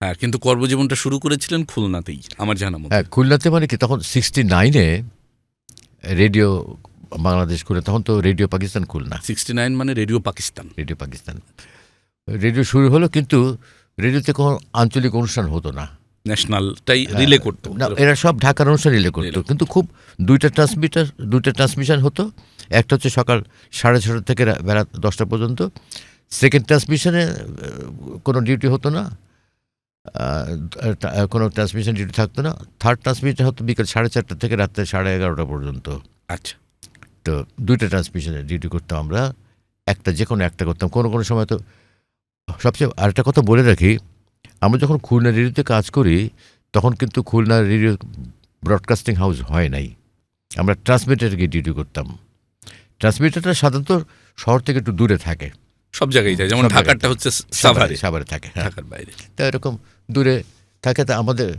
হ্যাঁ কিন্তু কর্মজীবনটা শুরু করেছিলেন খুলনাতেই আমার জানা মতো। হ্যাঁ খুলনাতে মানে কি? তখন সিক্সটি নাইনে রেডিও বাংলাদেশ খুলে তখন তো radio Pakistan Khulna. Sixty nine মানে radio Pakistan. Radio Pakistan. Radio শুরু হলো কিন্তু রেডিওতে কোনো আঞ্চলিক অনুষ্ঠান হতো না। ন্যাশনালটাই রিলে করতো। না এরা সব ঢাকার অনুষ্ঠান রিলে করতো। কিন্তু খুব দুইটা ট্রান্সমিটার দুইটা ট্রান্সমিশন হতো। একটা হচ্ছে সকাল সাড়ে ছটা থেকে বেলা দশটা পর্যন্ত। সেকেন্ড ট্রান্সমিশনে কোনো ডিউটি হতো না। কোনো ট্রান্সমিশন ডিউটি থাকতো না। থার্ড ট্রান্সমিশন হতো বিকেল সাড়ে চারটা থেকে রাত্রে সাড়ে এগারোটা পর্যন্ত। আচ্ছা। তো দুইটা ট্রান্সমিশনের ডিউটি করতাম আমরা। একটা যে কোনো একটা করতাম। কোনো কোনো সময় তো সবচেয়ে আরেকটা কথা বলে রাখি আমরা যখন খুলনা রেডিওতে কাজ করি তখন কিন্তু খুলনা রেডিও ব্রডকাস্টিং হাউস হয় নাই। আমরা ট্রান্সমিটারে গিয়ে ডিউটি করতাম। ট্রান্সমিটারটা সাধারণত শহর থেকে একটু দূরে থাকে। সব জায়গায় যায় যেমন ঢাকারটা হচ্ছে সাভারে। সাভারে থাকে হ্যাঁ। ঢাকার বাইরে। তো এরকম দূরে থাকে তো আমাদের